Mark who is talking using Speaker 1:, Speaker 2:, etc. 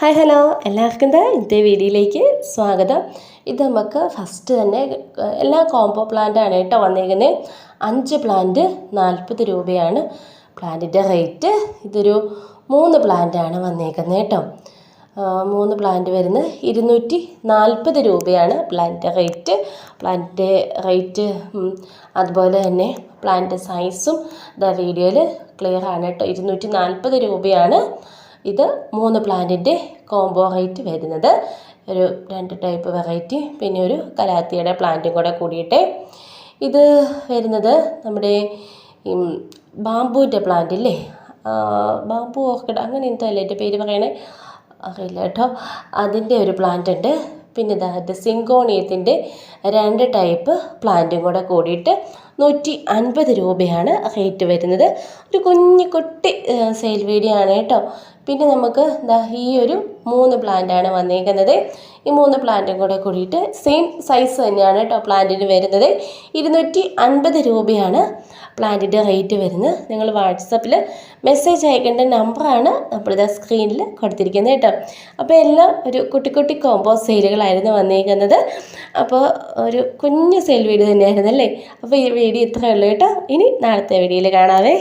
Speaker 1: Hi hello. എല്ലാവർക്കും ഇന്നത്തെ വീഡിയോയിലേക്ക് സ്വാഗതം. ഇത് നമുക്ക് ഫസ്റ്റ് തന്നെ എല്ലാ കോംബോ പ്ലാന്റാണ് കേട്ടോ വന്നേക്കുന്നത് അഞ്ച് പ്ലാന്റ് നാൽപ്പത് രൂപയാണ്. പ്ലാന്റിന്റെ റേറ്റ് ഇതൊരു മൂന്ന് പ്ലാന്റാണ് വന്നേക്കുന്നത് കേട്ടോ. മൂന്ന് പ്ലാന്റ് വരുന്നത് ഇരുന്നൂറ്റി നാൽപ്പത് രൂപയാണ് പ്ലാന്റിന്റെ റേറ്റ് പ്ലാന്റിന്റെ റേറ്റ് അതുപോലെ തന്നെ പ്ലാന്റ് സൈസും ഇതാ വീഡിയോയിൽ ക്ലിയർ ആണ് കേട്ടോ. ഇരുന്നൂറ്റി നാൽപ്പത് രൂപയാണ്. ഇത് മൂന്ന് പ്ലാന്റിന്റെ കോംബോ റേറ്റ് വരുന്നത്. ഒരു രണ്ട് ടൈപ്പ് വെറൈറ്റി പിന്നെ ഒരു കലാത്തിയുടെ പ്ലാന്റും കൂടെ കൂടിയിട്ട്. ഇത് വരുന്നത് നമ്മുടെ ഈ പ്ലാന്റ് ഇല്ലേ? ബാംബു ഓർക്കിഡ് അങ്ങനെ എന്തോ അല്ലേ എന്റെ പേര് പറയണേ? അറിയില്ല കേട്ടോ. അതിന്റെ ഒരു പ്ലാന്റ് ഉണ്ട്. പിന്നെ ഇത് സിങ്കോണിയത്തിന്റെ രണ്ട് ടൈപ്പ് പ്ലാന്റും കൂടെ കൂടിയിട്ട് നൂറ്റി അൻപത് രൂപയാണ് റേറ്റ് വരുന്നത്. ഒരു കുഞ്ഞു കുട്ടി സെയിൽ വീഡിയോ കേട്ടോ. പിന്നെ നമുക്ക് ഈ ഒരു മൂന്ന് പ്ലാന്റാണ് വന്നേക്കുന്നത്. ഈ മൂന്ന് പ്ലാന്റും കൂടെ കൂടിയിട്ട് സെയിം സൈസ് തന്നെയാണ് കേട്ടോ പ്ലാന്റിന് വരുന്നത്. ഇരുന്നൂറ്റി അൻപത് രൂപയാണ് പ്ലാന്റിന്റെ റേറ്റ് വരുന്നത്. നിങ്ങൾ വാട്സപ്പിൽ മെസ്സേജ് അയക്കേണ്ട നമ്പറാണ് നമ്മളിത് സ്ക്രീനിൽ കൊടുത്തിരിക്കുന്നത് കേട്ടോ. അപ്പോൾ എല്ലാം ഒരു കുട്ടി കുട്ടി കോംബോ സെയിലുകളായിരുന്നു വന്നിരിക്കുന്നത് അപ്പോൾ ഒരു കുഞ്ഞു സെയിൽ വീഡിയോ തന്നെയായിരുന്നു അല്ലേ അപ്പോൾ ഈ വീഡിയോ ഇത്രയേ ഉള്ളൂ കേട്ടോ. ഇനി നാളത്തെ വീഡിയോയിൽ കാണാവേ.